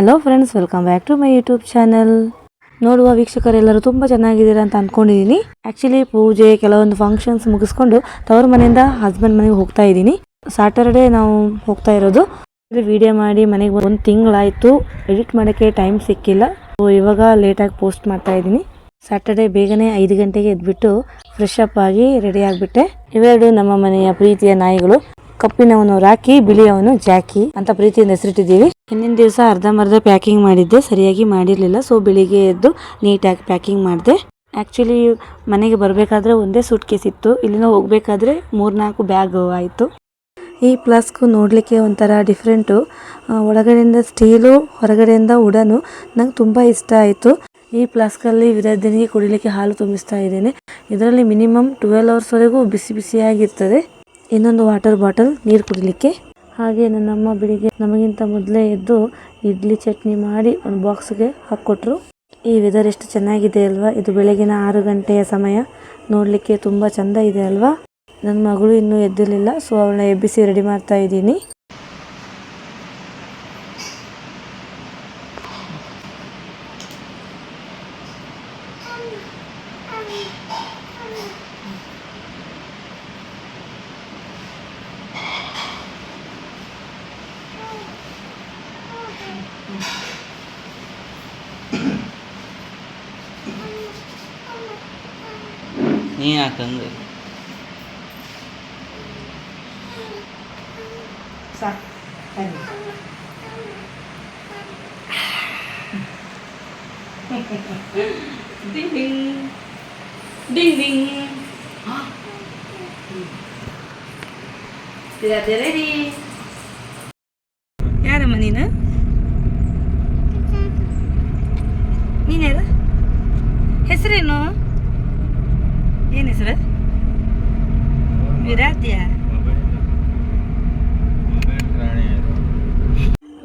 Hello friends welcome back to my YouTube channel ನೋಡುವ ವೀಕ್ಷಕರೆಲ್ಲರೂ ತುಂಬ ಚೆನ್ನಾಗಿದ್ದೀರಾ ಅಂತ ಅಂದ್ಕೊಂಡಿದ್ದೀನಿ ಆ್ಯಕ್ಚುಲಿ ಪೂಜೆ, ಕೆಲವೊಂದು ಫಂಕ್ಷನ್ಸ್ ಮುಗಿಸ್ಕೊಂಡು ತವರು ಮನೆಯಿಂದ ಹಸ್ಬೆಂಡ್ ಮನೆಗೆ ಹೋಗ್ತಾ ಇದ್ದೀನಿ. ಸ್ಯಾಟರ್ಡೇ ನಾವು ಹೋಗ್ತಾ ಇರೋದು. ವಿಡಿಯೋ ಮಾಡಿ ಮನೆಗೆ ಒಂದು ತಿಂಗಳಾಯಿತು. ಎಡಿಟ್ ಮಾಡೋಕ್ಕೆ ಟೈಮ್ ಸಿಕ್ಕಿಲ್ಲ. ಸೊ ಇವಾಗ ಲೇಟಾಗಿ ಪೋಸ್ಟ್ ಮಾಡ್ತಾ ಇದ್ದೀನಿ. ಸ್ಯಾಟರ್ಡೆ ಬೇಗನೆ ಐದು ಗಂಟೆಗೆ ಎದ್ಬಿಟ್ಟು ಫ್ರೆಶ್ ಅಪ್ ಆಗಿ ರೆಡಿ ಆಗಿಬಿಟ್ಟೆ. ಇವೆರಡು ನಮ್ಮ ಮನೆಯ ಪ್ರೀತಿಯ ನಾಯಿಗಳು. ಕಪ್ಪಿನವನು ರಾಕಿ ಬಿಳಿಯವನು ಜಾಕಿ ಅಂತ ಪ್ರೀತಿಯಿಂದ ಹೆಸರಿಟ್ಟಿದ್ದೀವಿ. ಹಿಂದಿನ ದಿವಸ ಅರ್ಧಂಬರ್ಧ ಪ್ಯಾಕಿಂಗ್ ಮಾಡಿದ್ದೆ, ಸರಿಯಾಗಿ ಮಾಡಿರಲಿಲ್ಲ. ಸೊ ಬೆಳಿಗ್ಗೆ ಎದ್ದು ನೀಟಾಗಿ ಪ್ಯಾಕಿಂಗ್ ಮಾಡಿದೆ. ಆ್ಯಕ್ಚುಲಿ ಮನೆಗೆ ಬರಬೇಕಾದ್ರೆ ಒಂದೇ ಸೂಟ್ ಕೇಸ್ ಇತ್ತು. ಇಲ್ಲಿಂದ ಹೋಗಬೇಕಾದ್ರೆ ಮೂರ್ನಾಲ್ಕು ಬ್ಯಾಗ್ ಆಯಿತು. ಈ ಫ್ಲಾಸ್ಕು ನೋಡಲಿಕ್ಕೆ ಒಂಥರ ಡಿಫ್ರೆಂಟು ಒಳಗಡೆಯಿಂದ ಸ್ಟೀಲು, ಹೊರಗಡೆಯಿಂದ ಉಡನು. ನಂಗೆ ತುಂಬ ಇಷ್ಟ ಆಯಿತು. ಈ ಪ್ಲಾಸ್ಕಲ್ಲಿ ವಿರಾಧನಿಗೆ ಕುಡಿಲಿಕ್ಕೆ ಹಾಲು ತುಂಬಿಸ್ತಾ ಇದ್ದೇನೆ. ಇದರಲ್ಲಿ ಮಿನಿಮಮ್ ಟ್ವೆಲ್ ಅವರ್ಸ್ವರೆಗೂ ಬಿಸಿ ಬಿಸಿಯಾಗಿರ್ತದೆ. ಇನ್ನೊಂದು ವಾಟರ್ ಬಾಟಲ್ ನೀರು ಕುಡಿಲಿಕ್ಕೆ. ಹಾಗೆ ನನ್ನಮ್ಮ ಬೆಳಿಗ್ಗೆ ನಮಗಿಂತ ಮೊದಲೇ ಎದ್ದು ಇಡ್ಲಿ ಚಟ್ನಿ ಮಾಡಿ ಒಂದು ಬಾಕ್ಸ್ಗೆ ಹಾಕ್ಕೊಟ್ರು. ಈ ವೆದರ್ ಎಷ್ಟು ಚೆನ್ನಾಗಿದೆ ಅಲ್ವಾ? ಇದು ಬೆಳಗಿನ ಆರು ಗಂಟೆಯ ಸಮಯ. ನೋಡಲಿಕ್ಕೆ ತುಂಬ ಚೆಂದ ಇದೆ ಅಲ್ವಾ? ನನ್ನ ಮಗಳು ಇನ್ನೂ ಎದ್ದಿರಲಿಲ್ಲ ಸೊ ಅವಳನ್ನ ಎಬ್ಬಿಸಿ ರೆಡಿ ಮಾಡ್ತಾ ಇದ್ದೀನಿ. ನೀ ಯಾಕಂದ್ರೆ ding ding ding ding ready ಯಾರಮ್ಮ ನೀನು ನೀನ್ಯಾರು ಹೆಸರೇನು ಏನು ಹೆಸರು?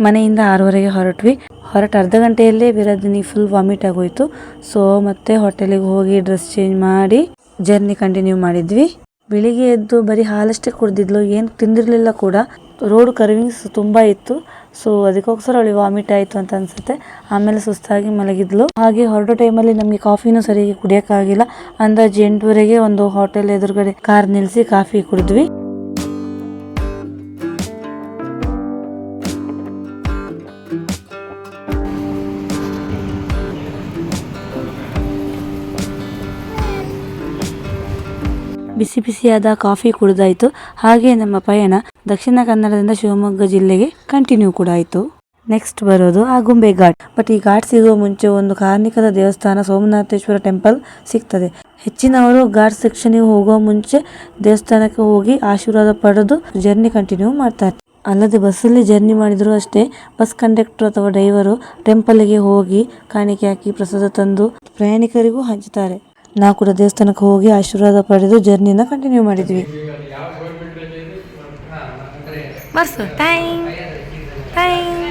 ಮನೆಯಿಂದ ಆರೂವರೆಗೆ ಹೊರಟ್ವಿ. ಹೊರಟ ಅರ್ಧ ಗಂಟೆಯಲ್ಲೇ ವಿರಾದಿನಿ ಫುಲ್ ವಾಮಿಟ್ ಆಗೋಯ್ತು. ಸೊ ಮತ್ತೆ ಹೋಟೆಲಿಗೆ ಹೋಗಿ ಡ್ರೆಸ್ ಚೇಂಜ್ ಮಾಡಿ ಜರ್ನಿ ಕಂಟಿನ್ಯೂ ಮಾಡಿದ್ವಿ. ಬೆಳಿಗ್ಗೆ ಎದ್ದು ಬರೀ ಹಾಲಷ್ಟೇ ಕುಡ್ದಿದ್ಲು, ಏನು ತಿಂದಿರ್ಲಿಲ್ಲ ಕೂಡ. ರೋಡ್ ಕರ್ವಿಂಗ್ಸ್ ತುಂಬ ಇತ್ತು. ಸೊ ಅದಕ್ಕೋಸ್ಕರ ಅವಳಿಗೆ ವಾಮಿಟ್ ಆಯಿತು ಅಂತ ಅನ್ಸುತ್ತೆ. ಆಮೇಲೆ ಸುಸ್ತಾಗಿ ಮಲಗಿದ್ಲು. ಹಾಗೆ ಹೊರಡೋ ಟೈಮಲ್ಲಿ ನಮಗೆ ಕಾಫಿನೂ ಸರಿಯಾಗಿ ಕುಡಿಯೋಕ್ಕಾಗಿಲ್ಲ. ಅಂದಾಜು ಎಂಟುವರೆಗೆ ಒಂದು ಹೋಟೆಲ್ ಎದುರುಗಡೆ ಕಾರ್ ನಿಲ್ಲಿಸಿ ಕಾಫಿ ಕುಡಿದ್ವಿ. ಬಿಸಿ ಬಿಸಿಯಾದ ಕಾಫಿ ಕುಡಿದಾಯಿತು. ಹಾಗೆ ನಮ್ಮ ಪಯಣ ದಕ್ಷಿಣ ಕನ್ನಡದಿಂದ ಶಿವಮೊಗ್ಗ ಜಿಲ್ಲೆಗೆ ಕಂಟಿನ್ಯೂ ಕೂಡ ಆಯಿತು. ನೆಕ್ಸ್ಟ್ ಬರೋದು ಆಗುಂಬೆ ಘಾಟ್. ಬಟ್ ಈ ಘಾಟ್ ಸಿಗುವ ಮುಂಚೆ ಒಂದು ಕಾರ್ಣಿಕದ ದೇವಸ್ಥಾನ ಸೋಮನಾಥೇಶ್ವರ ಟೆಂಪಲ್ ಸಿಗ್ತದೆ. ಹೆಚ್ಚಿನವರು ಘಾಟ್ ಸೆಕ್ಷನ್ಗೆ ಹೋಗುವ ಮುಂಚೆ ದೇವಸ್ಥಾನಕ್ಕೆ ಹೋಗಿ ಆಶೀರ್ವಾದ ಪಡೆದು ಜರ್ನಿ ಕಂಟಿನ್ಯೂ ಮಾಡ್ತಾರೆ ಅಲ್ಲದೆ ಬಸ್ಸಲ್ಲಿ ಜರ್ನಿ ಮಾಡಿದ್ರು ಅಷ್ಟೇ ಬಸ್ ಕಂಡಕ್ಟರ್ ಅಥವಾ ಡ್ರೈವರು ಟೆಂಪಲ್ಗೆ ಹೋಗಿ ಕಾಣಿಕೆ ಹಾಕಿ ಪ್ರಸಾದ ತಂದು ಪ್ರಯಾಣಿಕರಿಗೂ ಹಂಚುತ್ತಾರೆ ನಾವು ಕೂಡ ದೇವಸ್ಥಾನಕ್ಕೆ ಹೋಗಿ ಆಶೀರ್ವಾದ ಪಡೆದು ಜರ್ನಿನ ಕಂಟಿನ್ಯೂ ಮಾಡಿದ್ವಿ. ಬರ್ಸು ಟೈಮ್ ಟೈಮ್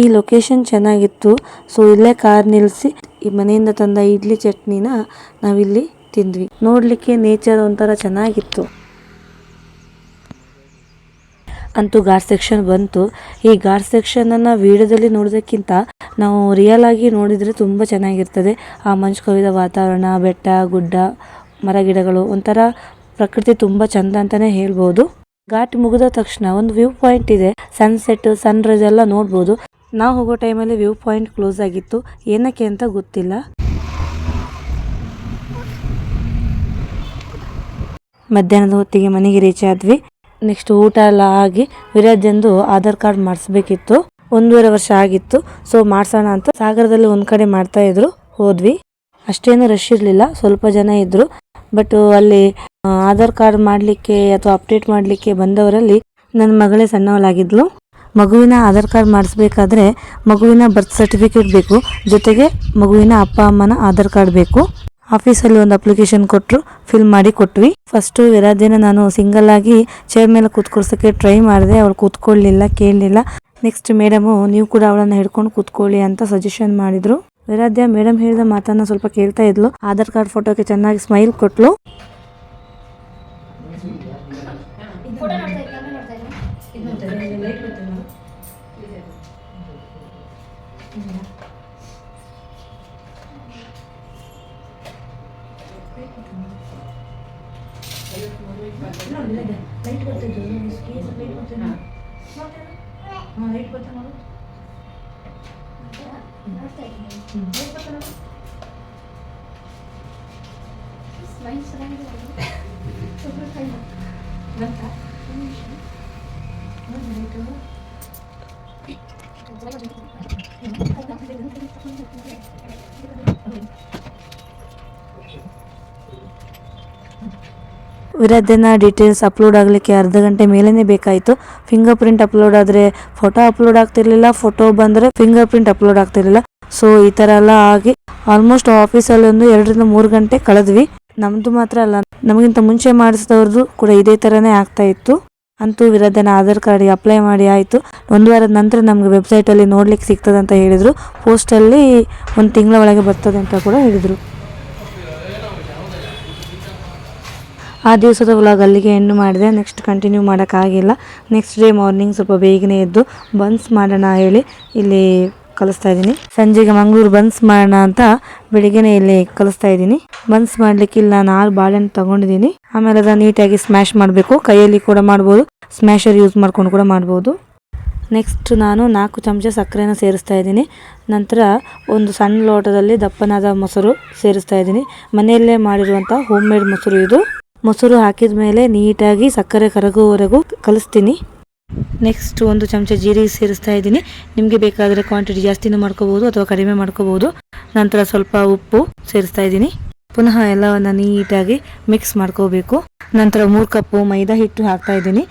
ಈ ಲೊಕೇಶನ್ ಚೆನ್ನಾಗಿತ್ತು. ಸೊ ಇಲ್ಲೇ ಕಾರ್ ನಿಲ್ಲಿಸಿ ಈ ಮನೆಯಿಂದ ತಂದ ಇಡ್ಲಿ ಚಟ್ನಿನ ನಾವಿಲ್ಲಿ ತಿಂದ್ವಿ. ನೋಡ್ಲಿಕ್ಕೆ ನೇಚರ್ ಒಂಥರ ಚೆನ್ನಾಗಿತ್ತು. ಅಂತೂ ಘಾಟ್ ಸೆಕ್ಷನ್ ಬಂತು. ಈ ಘಾಟ್ ಸೆಕ್ಷನನ್ನು ವಿಡಿಯೋದಲ್ಲಿ ನೋಡೋದಕ್ಕಿಂತ ನಾವು ರಿಯಲ್ ಆಗಿ ನೋಡಿದರೆ ತುಂಬ ಚೆನ್ನಾಗಿರ್ತದೆ. ಆ ಮಂಜು ಕವಿದ ವಾತಾವರಣ, ಬೆಟ್ಟ, ಗುಡ್ಡ, ಮರ ಗಿಡಗಳು ಒಂಥರ ಪ್ರಕೃತಿ ತುಂಬ ಚಂದ ಅಂತಲೇ ಹೇಳ್ಬೋದು. ಘಾಟ್ ಮುಗಿದ ತಕ್ಷಣ ಒಂದು ವ್ಯೂ ಪಾಯಿಂಟ್ ಇದೆ. ಸನ್ಸೆಟ್ ಸನ್ರೈಸ್ ಎಲ್ಲ ನೋಡ್ಬೋದು. ನಾವು ಹೋಗೋ ಟೈಮಲ್ಲಿ ವ್ಯೂ ಪಾಯಿಂಟ್ ಕ್ಲೋಸ್ ಆಗಿತ್ತು. ಏನಕ್ಕೆ ಅಂತ ಗೊತ್ತಿಲ್ಲ. ಮಧ್ಯಾಹ್ನದ ಹೊತ್ತಿಗೆ ಮನೆಗೆ ರೀಚ್ ಆದ್ವಿ. ನೆಕ್ಸ್ಟ್ ಊಟ ಎಲ್ಲ ಆಗಿ ವಿರಾಜಂದು ಆಧಾರ್ ಕಾರ್ಡ್ ಮಾಡಿಸ್ಬೇಕಿತ್ತು. ಒಂದೂವರೆ ವರ್ಷ ಆಗಿತ್ತು. ಸೊ ಮಾಡ್ಸೋಣ ಅಂತ ಸಾಗರದಲ್ಲಿ ಒಂದು ಕಡೆ ಮಾಡ್ತಾ ಇದ್ರು. ಹೋದ್ವಿ. ಅಷ್ಟೇನು ರಶ್ ಇರಲಿಲ್ಲ. ಸ್ವಲ್ಪ ಜನ ಇದ್ರು. ಬಟ್ ಅಲ್ಲಿ ಆಧಾರ್ ಕಾರ್ಡ್ ಮಾಡಲಿಕ್ಕೆ ಅಥವಾ ಅಪ್ಡೇಟ್ ಮಾಡಲಿಕ್ಕೆ ಬಂದವರಲ್ಲಿ ನನ್ನ ಮಗಳೇ ಸಣ್ಣವಳಾಗಿದ್ಲು. ಮಗುವಿನ ಆಧಾರ್ ಕಾರ್ಡ್ ಮಾಡಿಸ್ಬೇಕಾದ್ರೆ ಮಗುವಿನ ಬರ್ತ್ ಸರ್ಟಿಫಿಕೇಟ್ ಬೇಕು, ಜೊತೆಗೆ ಮಗುವಿನ ಅಪ್ಪ, ಅಮ್ಮನ ಆಧಾರ್ ಕಾರ್ಡ್ ಬೇಕು. ಆಫೀಸಲ್ಲಿ ಒಂದು ಅಪ್ಲಿಕೇಶನ್ ಕೊಟ್ಟರು ಫಿಲ್ ಮಾಡಿ ಕೊಟ್ವಿ. ಫಸ್ಟು ವಿರಾಧ್ಯನ ನಾನು ಸಿಂಗಲ್ ಆಗಿ ಚೇರ್ ಮೇಲೆ ಕೂತ್ಕೊಳ್ಸೋಕ್ಕೆ ಟ್ರೈ ಮಾಡಿದೆ, ಅವಳು ಕೂತ್ಕೊಳ್ಳಿಲ್ಲ, ಕೇಳಲಿಲ್ಲ. ನೆಕ್ಸ್ಟ್ ಮೇಡಮು ನೀವು ಕೂಡ ಅವಳನ್ನ ಹಿಡ್ಕೊಂಡು ಕೂತ್ಕೊಳ್ಳಿ ಅಂತ ಸಜೆಷನ್ ಮಾಡಿದ್ರು. ವಿರಾಧ್ಯ ಮೇಡಮ್ ಹೇಳಿದ ಮಾತನ್ನ ಸ್ವಲ್ಪ ಕೇಳ್ತಾ ಇದ್ಲು. ಆಧಾರ್ ಕಾರ್ಡ್ ಫೋಟೋಗೆ ಚೆನ್ನಾಗಿ ಸ್ಮೈಲ್ ಕೊಟ್ಲು. ಲೈಟ್ ಬರ್ತಿದ್ದು ಲೈಟ್ ಬರ್ತಿದ್ದ ಹಾಂ ಲೈಟ್ ಬರ್ತಾ ನೋಡು ನೋಡ್ತಾ ಇದ್ದೀನಿ ಲೈಟ್ ಬರ್ತಾ ನೋಡು ಸ್ಮೈಲ್ ಚೆನ್ನಾಗಿದೆ ಸ್ವಲ್ಪ ಕೈ ನಂತ ಒಂದು ಲೈಟು ವಿರಾಧ್ಯನ ಡೀಟೇಲ್ಸ್ ಅಪ್ಲೋಡ್ ಆಗಲಿಕ್ಕೆ ಅರ್ಧ ಗಂಟೆ ಮೇಲೇ ಬೇಕಾಯಿತು. ಫಿಂಗರ್ ಪ್ರಿಂಟ್ ಅಪ್ಲೋಡ್ ಆದರೆ ಫೋಟೋ ಅಪ್ಲೋಡ್ ಆಗ್ತಿರ್ಲಿಲ್ಲ ಫೋಟೋ ಬಂದರೆ ಫಿಂಗರ್ ಪ್ರಿಂಟ್ ಅಪ್ಲೋಡ್ ಆಗ್ತಿರ್ಲಿಲ್ಲ. ಸೊ ಈ ಥರ ಎಲ್ಲ ಆಗಿ ಆಲ್ಮೋಸ್ಟ್ ಆಫೀಸಲ್ಲಿ ಒಂದು ಎರಡರಿಂದ ಮೂರು ಗಂಟೆ ಕಳೆದ್ವಿ. ನಮ್ಮದು ಮಾತ್ರ ಅಲ್ಲ, ನಮಗಿಂತ ಮುಂಚೆ ಮಾಡಿಸಿದವ್ರದ್ದು ಕೂಡ ಇದೇ ಥರನೇ ಆಗ್ತಾ ಇತ್ತು. ಅಂತೂ ವಿರೋಧನ ಆಧಾರ್ ಕಾರ್ಡಿಗೆ ಅಪ್ಲೈ ಮಾಡಿ ಆಯಿತು. ಒಂದು ವಾರದ ನಂತರ ನಮಗೆ ವೆಬ್ಸೈಟಲ್ಲಿ ನೋಡ್ಲಿಕ್ಕೆ ಸಿಗ್ತದೆ ಅಂತ ಹೇಳಿದರು. ಪೋಸ್ಟಲ್ಲಿ ಒಂದು ತಿಂಗಳ ಒಳಗೆ ಬರ್ತದೆ ಅಂತ ಕೂಡ ಹೇಳಿದರು. ಆ ದಿವಸದ ವ್ಲಾಗ್ ಅಲ್ಲಿಗೆ ಎಂಡ್ ಮಾಡಿದೆ. ನೆಕ್ಸ್ಟ್ ಕಂಟಿನ್ಯೂ ಮಾಡೋಕ್ಕಾಗಿಲ್ಲ ನೆಕ್ಸ್ಟ್ ಡೇ ಮಾರ್ನಿಂಗ್ ಸ್ವಲ್ಪ ಬೇಗನೆ ಎದ್ದು ಬನ್ಸ್ ಮಾಡೋಣ ಹೇಳಿ ಇಲ್ಲಿ ಕಲಿಸ್ತಾ ಇದ್ದೀನಿ. ಸಂಜೆಗೆ ಮಂಗಳೂರು ಬನ್ಸ್ ಮಾಡೋಣ ಅಂತ ಬೆಳಿಗ್ಗೆನೆ ಇಲ್ಲಿ ಕಲಿಸ್ತಾ ಇದ್ದೀನಿ. ಬನ್ಸ್ ಮಾಡ್ಲಿಕ್ಕೆ ಇಲ್ಲಿ ನಾನು ಆರು ಬಾಳೆಹಣ್ಣು ತಗೊಂಡಿದ್ದೀನಿ. ಆಮೇಲೆ ಅದನ್ನ ನೀಟಾಗಿ ಸ್ಮ್ಯಾಶ್ ಮಾಡಬೇಕು. ಕೈಯಲ್ಲಿ ಕೂಡ ಮಾಡ್ಬೋದು. ಸ್ಮ್ಯಾಶರ್ ಯೂಸ್ ಮಾಡ್ಕೊಂಡು ಕೂಡ ಮಾಡ್ಬೋದು. ನೆಕ್ಸ್ಟ್ ನಾನು ನಾಲ್ಕು ಚಮಚ ಸಕ್ಕರೆನ ಸೇರಿಸ್ತಾ ಇದ್ದೀನಿ. ನಂತರ ಒಂದು ಸಣ್ಣ ಲೋಟದಲ್ಲಿ ದಪ್ಪನಾದ ಮೊಸರು ಸೇರಿಸ್ತಾ ಇದ್ದೀನಿ. ಮನೆಯಲ್ಲೇ ಮಾಡಿರುವಂಥ ಹೋಮ್ ಮೇಡ್ ಮೊಸರು ಇದು. ಮೊಸರು ಹಾಕಿದ ಮೇಲೆ ನೀಟಾಗಿ ಸಕ್ಕರೆ ಕರಗುವವರೆಗೂ ಕಲಿಸ್ತೀನಿ. ನೆಕ್ಸ್ಟ್ ಒಂದು ಚಮಚ ಜೀರಿಗೆ ಸೇರಿಸ್ತಾ ಇದ್ದೀನಿ. ನಿಮಗೆ ಬೇಕಾದರೆ ಕ್ವಾಂಟಿಟಿ ಜಾಸ್ತಿನೂ ಮಾಡ್ಕೋಬೋದು ಅಥವಾ ಕಡಿಮೆ ಮಾಡ್ಕೋಬೋದು. ನಂತರ ಸ್ವಲ್ಪ ಉಪ್ಪು ಸೇರಿಸ್ತಾ ಇದ್ದೀನಿ. ಪುನಃ ಎಲ್ಲವನ್ನ ನೀಟಾಗಿ ಮಿಕ್ಸ್ ಮಾಡ್ಕೋಬೇಕು. ನಂತರ ಮೂರು ಕಪ್ಪು ಮೈದಾ ಹಿಟ್ಟು ಹಾಕ್ತಾ ಇದ್ದೀನಿ.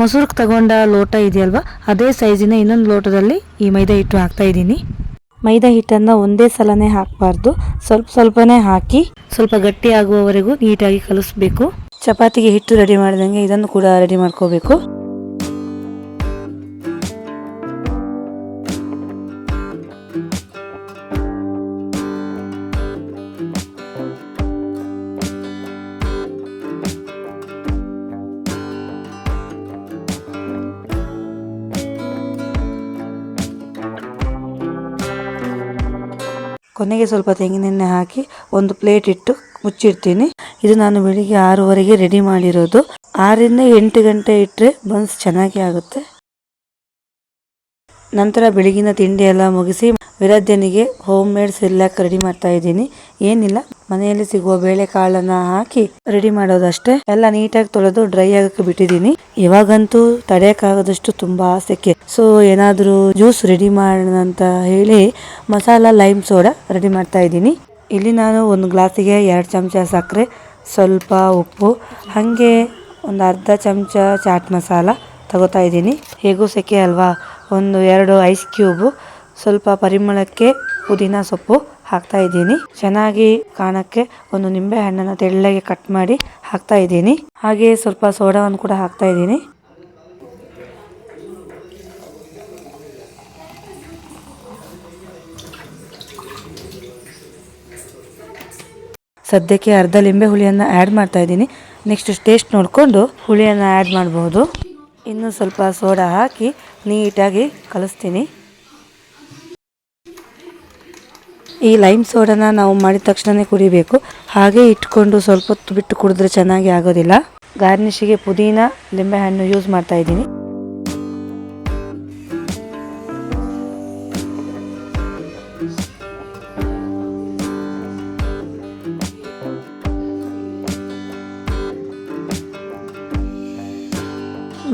ಮೊಸರು ತಗೊಂಡ ಲೋಟ ಇದೆಯಲ್ವಾ, ಅದೇ ಸೈಜಿನ ಇನ್ನೊಂದು ಲೋಟದಲ್ಲಿ ಈ ಮೈದಾ ಹಿಟ್ಟು ಹಾಕ್ತಾ ಇದ್ದೀನಿ. ಮೈದಾ ಹಿಟ್ಟನ್ನು ಒಂದೇ ಸಲನೇ ಹಾಕಬಾರ್ದು. ಸ್ವಲ್ಪ ಸ್ವಲ್ಪನೇ ಹಾಕಿ ಸ್ವಲ್ಪ ಗಟ್ಟಿ ಆಗುವವರೆಗೂ ನೀಟಾಗಿ ಕಲಿಸ್ಬೇಕು. ಚಪಾತಿಗೆ ಹಿಟ್ಟು ರೆಡಿ ಮಾಡಿದಂಗೆ ಇದನ್ನು ಕೂಡ ರೆಡಿ ಮಾಡ್ಕೋಬೇಕು. ಕೊನೆಗೆ ಸ್ವಲ್ಪ ತೆಂಗಿನೆಣ್ಣೆ ಹಾಕಿ ಒಂದು ಪ್ಲೇಟ್ ಇಟ್ಟು ಮುಚ್ಚಿಡ್ತೀನಿ. ಇದು ನಾನು ಬೆಳಿಗ್ಗೆ ಆರೂವರೆಗೆ ರೆಡಿ ಮಾಡಿರೋದು. ಆರರಿಂದ ಎಂಟು ಗಂಟೆ ಇಟ್ಟರೆ ಬನ್ಸ್ ಚೆನ್ನಾಗಿ ಆಗುತ್ತೆ. ನಂತರ ಬೆಳಗಿನ ತಿಂಡಿ ಎಲ್ಲ ಮುಗಿಸಿ ವಿರಾಧ್ಯನಿಗೆ ಹೋಮ್ ಮೇಡ್ಸ್ ಎಲ್ಲ ರೆಡಿ ಮಾಡ್ತಾ ಇದ್ದೀನಿ. ಏನಿಲ್ಲ, ಮನೆಯಲ್ಲಿ ಸಿಗುವ ಬೇಳೆಕಾಳನ್ನ ಹಾಕಿ ರೆಡಿ ಮಾಡೋದಷ್ಟೇ. ಎಲ್ಲ ನೀಟಾಗಿ ತೊಳೆದು ಡ್ರೈ ಆಗಕ್ಕೆ ಬಿಟ್ಟಿದ್ದೀನಿ. ಇವಾಗಂತೂ ತಡೆಯಕ್ಕಾಗದಷ್ಟು ತುಂಬಾ ಸೆಕೆ ಸೊ ಏನಾದರೂ ಜ್ಯೂಸ್ ರೆಡಿ ಮಾಡೋಣ ಅಂತ ಹೇಳಿ ಮಸಾಲ ಲೈಮ್ ಸೋಡಾ ರೆಡಿ ಮಾಡ್ತಾ ಇದ್ದೀನಿ. ಇಲ್ಲಿ ನಾನು ಒಂದು ಗ್ಲಾಸಿಗೆ ಎರಡು ಚಮಚ ಸಕ್ಕರೆ, ಸ್ವಲ್ಪ ಉಪ್ಪು, ಹಾಗೆ ಒಂದು ಅರ್ಧ ಚಮಚ ಚಾಟ್ ಮಸಾಲ ತಗೋತಾ ಇದ್ದೀನಿ. ಹೇಗೂ ಸೆಕೆ ಅಲ್ವಾ? ಒಂದು ಎರಡು ಐಸ್ ಕ್ಯೂಬು ಸ್ವಲ್ಪ ಪರಿಮಳಕ್ಕೆ ಪುದೀನ ಸೊಪ್ಪು ಹಾಕ್ತಾ ಇದ್ದೀನಿ. ಚೆನ್ನಾಗಿ ಕಾಣಕ್ಕೆ ಒಂದು ನಿಂಬೆ ಹಣ್ಣನ್ನು ತೆಳ್ಳಗೆ ಕಟ್ ಮಾಡಿ ಹಾಕ್ತಾ ಇದ್ದೀನಿ. ಹಾಗೆ ಸ್ವಲ್ಪ ಸೋಡಾವನ್ನು ಕೂಡ ಹಾಕ್ತಾ ಇದ್ದೀನಿ. ಸದ್ಯಕ್ಕೆ ಅರ್ಧ ಲಿಂಬೆ ಹುಳಿಯನ್ನು ಆ್ಯಡ್ ಮಾಡ್ತಾ ಇದ್ದೀನಿ. ನೆಕ್ಸ್ಟ್ ಟೇಸ್ಟ್ ನೋಡಿಕೊಂಡು ಹುಳಿಯನ್ನು ಆ್ಯಡ್ ಮಾಡಬಹುದು ಇನ್ನು ಸ್ವಲ್ಪ ಸೋಡಾ ಹಾಕಿ ನೀಟಾಗಿ ಕಲಿಸ್ತೀನಿ. ಈ ಲೈಮ್ ಸೋಡಾನ ನಾವು ಮಾಡಿದ ತಕ್ಷಣನೇ ಕುಡಿಬೇಕು. ಹಾಗೆ ಇಟ್ಕೊಂಡು ಸ್ವಲ್ಪ ಹೊತ್ತು ಬಿಟ್ಟು ಕುಡಿದ್ರೆ ಚೆನ್ನಾಗಿ ಆಗೋದಿಲ್ಲ. ಗಾರ್ನಿಷಿಗೆ ಪುದೀನ, ಲಿಂಬೆಹಣ್ಣು ಯೂಸ್ ಮಾಡ್ತಾ ಇದ್ದೀನಿ.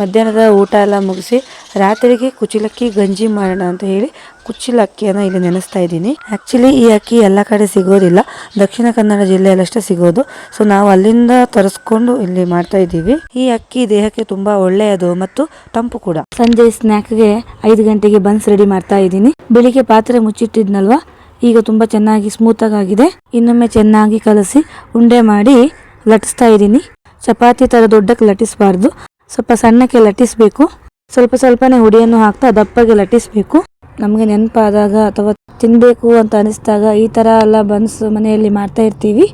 ಮಧ್ಯಾಹ್ನದ ಊಟ ಎಲ್ಲ ಮುಗಿಸಿ, ರಾತ್ರಿಗೆ ಕುಚಿಲಕ್ಕಿ ಗಂಜಿ ಮಾಡೋಣ ಅಂತ ಹೇಳಿ ಕುಚ್ಚಿಲಕ್ಕಿಯನ್ನು ಇಲ್ಲಿ ನೆನೆಸ್ತಾ ಇದ್ದೀನಿ. ಆ್ಯಕ್ಚುಲಿ ಈ ಅಕ್ಕಿ ಎಲ್ಲ ಕಡೆ ಸಿಗೋದಿಲ್ಲ. ದಕ್ಷಿಣ ಕನ್ನಡ ಜಿಲ್ಲೆಯಲ್ಲಷ್ಟೇ ಸಿಗೋದು. ಸೊ ನಾವು ಅಲ್ಲಿಂದ ತರಿಸ್ಕೊಂಡು ಇಲ್ಲಿ ಮಾಡ್ತಾ ಇದ್ದೀವಿ. ಈ ಅಕ್ಕಿ ದೇಹಕ್ಕೆ ತುಂಬಾ ಒಳ್ಳೆಯದು ಮತ್ತು ತಂಪು ಕೂಡ. ಸಂಜೆ ಸ್ನ್ಯಾಕ್ಗೆ ಐದು ಗಂಟೆಗೆ ಬನ್ಸ್ ರೆಡಿ ಮಾಡ್ತಾ ಇದ್ದೀನಿ. ಬೆಳಿಗ್ಗೆ ಪಾತ್ರೆ ಮುಚ್ಚಿಟ್ಟಿದ್ನಲ್ವಾ? ಈಗ ತುಂಬ ಚೆನ್ನಾಗಿ ಸ್ಮೂತ್ ಆಗಿದೆ ಇನ್ನೊಮ್ಮೆ ಚೆನ್ನಾಗಿ ಕಲಸಿ ಉಂಡೆ ಮಾಡಿ ಲಟಿಸ್ತಾ ಇದ್ದೀನಿ. ಚಪಾತಿ ತರ ದೊಡ್ಡಕ್ಕೆ ಲಟಿಸಬಾರ್ದು ಸ್ವಲ್ಪ ಸಣ್ಣಕ್ಕೆ ಲಟ್ಟಿಸಬೇಕು. ಸ್ವಲ್ಪ ಸ್ವಲ್ಪನೇ ಹುಡಿಯನ್ನು ಹಾಕ್ತಾ ದಪ್ಪಗೆ ಲಟ್ಟಿಸಬೇಕು. ನಮಗೆ ನೆನಪಾದಾಗ ಅಥವಾ ತಿನ್ನಬೇಕು ಅಂತ ಅನಿಸಿದಾಗ ಈ ಥರ ಎಲ್ಲ ಬನ್ಸ್ ಮನೆಯಲ್ಲಿ ಮಾಡ್ತಾ ಇರ್ತೀವಿ.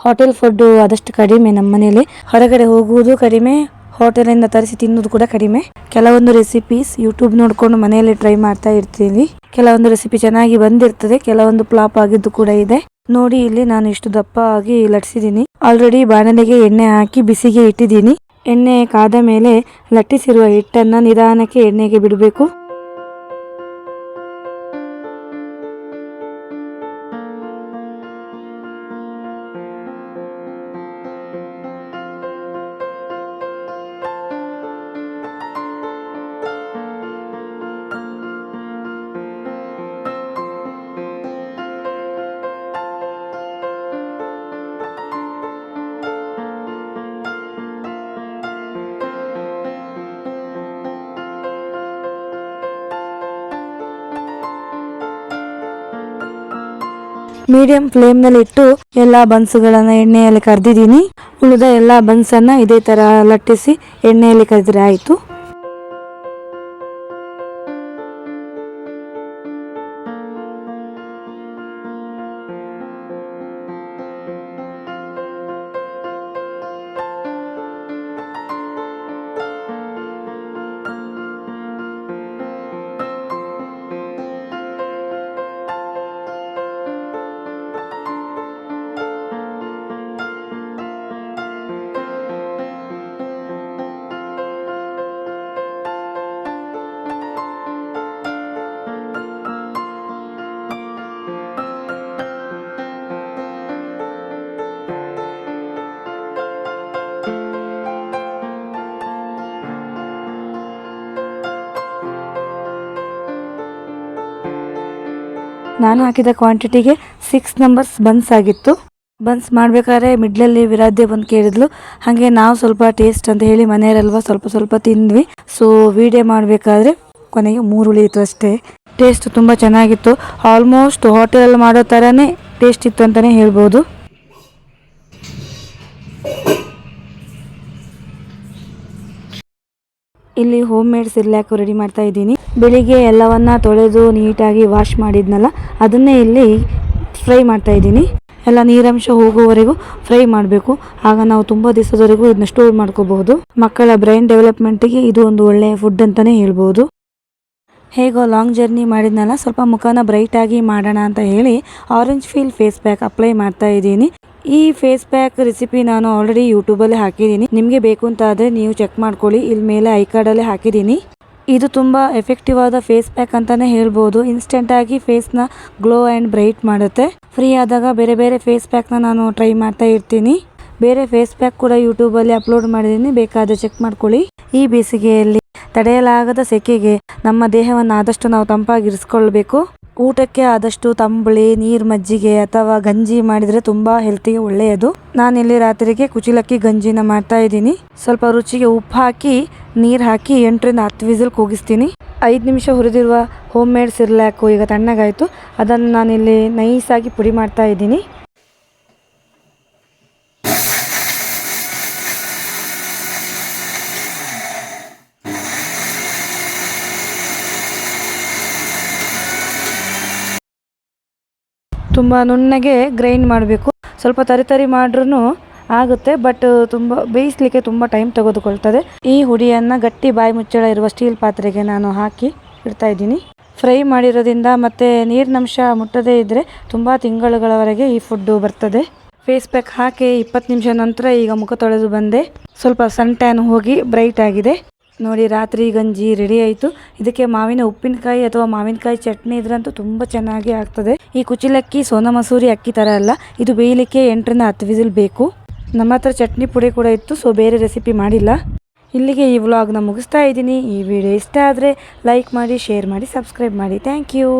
ಹೋಟೆಲ್ ಫುಡ್ಡು ಆದಷ್ಟು ಕಡಿಮೆ ನಮ್ಮ ಮನೆಯಲ್ಲಿ. ಹೊರಗಡೆ ಹೋಗುವುದು ಕಡಿಮೆ ಹೋಟೆಲಿಂದ ತರಿಸಿ ತಿನ್ನೋದು ಕೂಡ ಕಡಿಮೆ. ಕೆಲವೊಂದು ರೆಸಿಪೀಸ್ ಯೂಟ್ಯೂಬ್ ನೋಡ್ಕೊಂಡು ಮನೆಯಲ್ಲಿ ಟ್ರೈ ಮಾಡ್ತಾ ಇರ್ತೀವಿ. ಕೆಲವೊಂದು ರೆಸಿಪಿ ಚೆನ್ನಾಗಿ ಬಂದಿರ್ತದೆ, ಕೆಲವೊಂದು ಫ್ಲಾಪ್ ಆಗಿದ್ದು ಕೂಡ ಇದೆ. ನೋಡಿ ಇಲ್ಲಿ ನಾನು ಇಷ್ಟು ದಪ್ಪ ಆಗಿ ಲಟ್ಸಿದ್ದೀನಿ ಆಲ್ರೆಡಿ ಬಾಣಲೆಗೆ ಎಣ್ಣೆ ಹಾಕಿ ಬಿಸಿಗೆ ಇಟ್ಟಿದ್ದೀನಿ ಎಣ್ಣೆ ಕಾದ ಮೇಲೆ ಲಟ್ಟಿಸಿರುವ ಹಿಟ್ಟನ್ನ ನಿಧಾನಕ್ಕೆ ಎಣ್ಣೆಗೆ ಬಿಡಬೇಕು. ಮೀಡಿಯಂ ಫ್ಲೇಮ್ನಲ್ಲಿ ಇಟ್ಟು ಎಲ್ಲಾ ಬನ್ಸ್ಗಳನ್ನ ಎಣ್ಣೆಯಲ್ಲಿ ಕರ್ದಿದ್ದೀನಿ. ಉಳಿದ ಎಲ್ಲಾ ಅನ್ನ ಇದೇ ತರ ಲಟ್ಟಿಸಿ ಎಣ್ಣೆಯಲ್ಲಿ ಕರೆದ್ರೆ ಆಯ್ತು. ನಾನು ಹಾಕಿದ ಕ್ವಾಂಟಿಟಿಗೆ ಸಿಕ್ಸ್ ನಂಬರ್ಸ್ ಬನ್ಸ್ ಆಗಿತ್ತು. ಬನ್ಸ್ ಮಾಡಬೇಕಾದ್ರೆ ಮಿಡ್ಲಲ್ಲಿ ವಿರಾಧ್ಯ ಬಂದು ಕೇಳಿದ್ಲು. ಹಾಗೆ ನಾವು ಸ್ವಲ್ಪ ಟೇಸ್ಟ್ ಅಂತ ಹೇಳಿ ಮನೆಯವರಲ್ವ ಸ್ವಲ್ಪ ಸ್ವಲ್ಪ ತಿಂದ್ವಿ. ಸೊ ವಿಡಿಯೋ ಮಾಡಬೇಕಾದ್ರೆ ಕೊನೆಗೆ ಮೂರು ಉಳಿಯಿತು ಅಷ್ಟೇ. ಟೇಸ್ಟ್ ತುಂಬ ಚೆನ್ನಾಗಿತ್ತು. ಆಲ್ಮೋಸ್ಟ್ ಹೋಟೆಲಲ್ಲಿ ಮಾಡೋ ಥರನೇ ಟೇಸ್ಟ್ ಇತ್ತು ಅಂತಲೇ ಹೇಳ್ಬೋದು. ಇಲ್ಲಿ ಹೋಮ್ ಮೇಡ್ ಸಿರ್ಲ್ಯಾಕ್ ರೆಡಿ ಮಾಡ್ತಾ ಇದ್ದೀನಿ. ಬೆಳಿಗ್ಗೆ ಎಲ್ಲವನ್ನ ತೊಳೆದು ನೀಟಾಗಿ ವಾಶ್ ಮಾಡಿದ್ನಲ್ಲ, ಅದನ್ನೇ ಇಲ್ಲಿ ಫ್ರೈ ಮಾಡ್ತಾ ಇದ್ದೀನಿ. ಎಲ್ಲ ನೀರಂಶ ಹೋಗುವವರೆಗೂ ಫ್ರೈ ಮಾಡಬೇಕು. ಆಗ ನಾವು ತುಂಬ ದಿವಸದವರೆಗೂ ಇದನ್ನ ಸ್ಟೋರ್ ಮಾಡ್ಕೋಬಹುದು. ಮಕ್ಕಳ ಬ್ರೈನ್ ಡೆವಲಪ್ಮೆಂಟ್ಗೆ ಇದು ಒಂದು ಒಳ್ಳೆಯ ಫುಡ್ ಅಂತಾನೆ ಹೇಳ್ಬೋದು. ಹೇಗೋ ಲಾಂಗ್ ಜರ್ನಿ ಮಾಡಿದ್ನಲ್ಲ, ಸ್ವಲ್ಪ ಮುಖನ ಬ್ರೈಟ್ ಆಗಿ ಮಾಡೋಣ ಅಂತ ಹೇಳಿ orange peel face pack apply ಮಾಡ್ತಾ ಇದ್ದೀನಿ. ಈ ಫೇಸ್ ಪ್ಯಾಕ್ ರೆಸಿಪಿ ನಾನು ಆಲ್ರೆಡಿ ಯೂಟ್ಯೂಬಲ್ಲಿ ಹಾಕಿದ್ದೀನಿ. ನಿಮಗೆ ಬೇಕು ಅಂತ ಆದರೆ ನೀವು ಚೆಕ್ ಮಾಡ್ಕೊಳ್ಳಿ. ಇಲ್ಲಿ ಮೇಲೆ ಐ ಕಾರ್ಡಲ್ಲಿ ಹಾಕಿದ್ದೀನಿ. ಇದು ತುಂಬ ಎಫೆಕ್ಟಿವ್ ಆದ ಫೇಸ್ ಪ್ಯಾಕ್ ಇನ್ಸ್ಟೆಂಟ್ ಆಗಿ ಫೇಸ್ನ ಗ್ಲೋ ಆ್ಯಂಡ್ ಬ್ರೈಟ್ ಮಾಡುತ್ತೆ. ಫ್ರೀ ಆದಾಗ ಬೇರೆ ಬೇರೆ ಫೇಸ್ ಪ್ಯಾಕ್ನ ನಾನು ಟ್ರೈ ಮಾಡ್ತಾ ಇರ್ತೀನಿ. ಬೇರೆ ಫೇಸ್ ಪ್ಯಾಕ್ ಕೂಡ ಯೂಟ್ಯೂಬಲ್ಲಿ ಅಪ್ಲೋಡ್ ಮಾಡಿದ್ದೀನಿ. ಬೇಕಾದರೆ ಚೆಕ್ ಮಾಡ್ಕೊಳ್ಳಿ. ಈ ಬೇಸಿಗೆಯಲ್ಲಿ ತಡೆಯಲಾಗದ ಸೆಕೆಗೆ ನಮ್ಮ ದೇಹವನ್ನು ಆದಷ್ಟು ನಾವು ತಂಪಾಗಿರಿಸ್ಕೊಳ್ಬೇಕು. ಊಟಕ್ಕೆ ಆದಷ್ಟು ತಂಬುಳಿ, ನೀರು ಮಜ್ಜಿಗೆ ಅಥವಾ ಗಂಜಿ ಮಾಡಿದರೆ ತುಂಬ ಹೆಲ್ತಿಗೆ ಒಳ್ಳೆಯದು. ನಾನಿಲ್ಲಿ ರಾತ್ರಿಗೆ ಕುಚಿಲಕ್ಕಿ ಗಂಜಿನ ಮಾಡ್ತಾ ಇದ್ದೀನಿ. ಸ್ವಲ್ಪ ರುಚಿಗೆ ಉಪ್ಪು ಹಾಕಿ, ನೀರು ಹಾಕಿ ಎಂಟರಿಂದ ಹತ್ತು ವಿಸಿಲ್ ಕೂಗಿಸ್ತೀನಿ. ಐದು ನಿಮಿಷ ಹುರಿದಿರುವ ಹೋಮ್ ಮೇಡ್ ಸಿರ್ಲ್ಯಾಕು ಈಗ ತಣ್ಣಗಾಯಿತು. ಅದನ್ನು ನಾನಿಲ್ಲಿ ನೈಸಾಗಿ ಪುಡಿ ಮಾಡ್ತಾ ಇದ್ದೀನಿ. ತುಂಬ ನುಣ್ಣಗೆ ಗ್ರೈಂಡ್ ಮಾಡಬೇಕು. ಸ್ವಲ್ಪ ತರಿ ತರಿ ಮಾಡ್ರೂ ಆಗುತ್ತೆ ಬಟ್ ತುಂಬ ಬೇಯಿಸ್ಲಿಕ್ಕೆ ತುಂಬ ಟೈಮ್ ತೆಗೆದುಕೊಳ್ತದೆ. ಈ ಹುಡಿಯನ್ನು ಗಟ್ಟಿ ಬಾಯಿ ಮುಚ್ಚಳ ಇರುವ ಸ್ಟೀಲ್ ಪಾತ್ರೆಗೆ ನಾನು ಹಾಕಿ ಇಡ್ತಾ ಇದ್ದೀನಿ. ಫ್ರೈ ಮಾಡಿರೋದ್ರಿಂದ ಮತ್ತು ನೀರಿನಂಶ ಮುಟ್ಟದೇ ಇದ್ದರೆ ತುಂಬ ತಿಂಗಳುಗಳವರೆಗೆ ಈ ಫುಡ್ಡು ಬರ್ತದೆ. ಫೇಸ್ ಪ್ಯಾಕ್ ಹಾಕಿ ಇಪ್ಪತ್ತು ನಿಮಿಷ ನಂತರ ಈಗ ಮುಖ ತೊಳೆದು ಬಂದೆ. ಸ್ವಲ್ಪ ಸನ್ ಟ್ಯಾನ್ ಹೋಗಿ ಬ್ರೈಟ್ ಆಗಿದೆ. ನೋಡಿ, ರಾತ್ರಿ ಗಂಜಿ ರೆಡಿ ಆಯಿತು. ಇದಕ್ಕೆ ಮಾವಿನ ಉಪ್ಪಿನಕಾಯಿ ಅಥವಾ ಮಾವಿನಕಾಯಿ ಚಟ್ನಿ ಇದ್ರಂತೂ ತುಂಬ ಚೆನ್ನಾಗಿ ಆಗ್ತದೆ. ಈ ಕುಚಿಲಕ್ಕಿ ಸೋನಾ ಮಸೂರಿ, ಅಕ್ಕಿ ಥರ ಅಲ್ಲ. ಇದು ಬೇಯಲಿಕ್ಕೆ ಎಂಟರಿಂದ ಹತ್ತು ವಿಸಿಲ್ ಬೇಕು. ನಮ್ಮ ಹತ್ರ ಚಟ್ನಿ ಪುಡಿ ಕೂಡ ಇತ್ತು ಸೊ ಬೇರೆ ರೆಸಿಪಿ ಮಾಡಿಲ್ಲ. ಇಲ್ಲಿಗೆ ಈ ವ್ಲಾಗ್ನ ಮುಗಿಸ್ತಾ ಇದ್ದೀನಿ. ಈ ವಿಡಿಯೋ ಇಷ್ಟ ಆದರೆ ಲೈಕ್ ಮಾಡಿ ಶೇರ್ ಮಾಡಿ ಸಬ್ಸ್ಕ್ರೈಬ್ ಮಾಡಿ. Thank you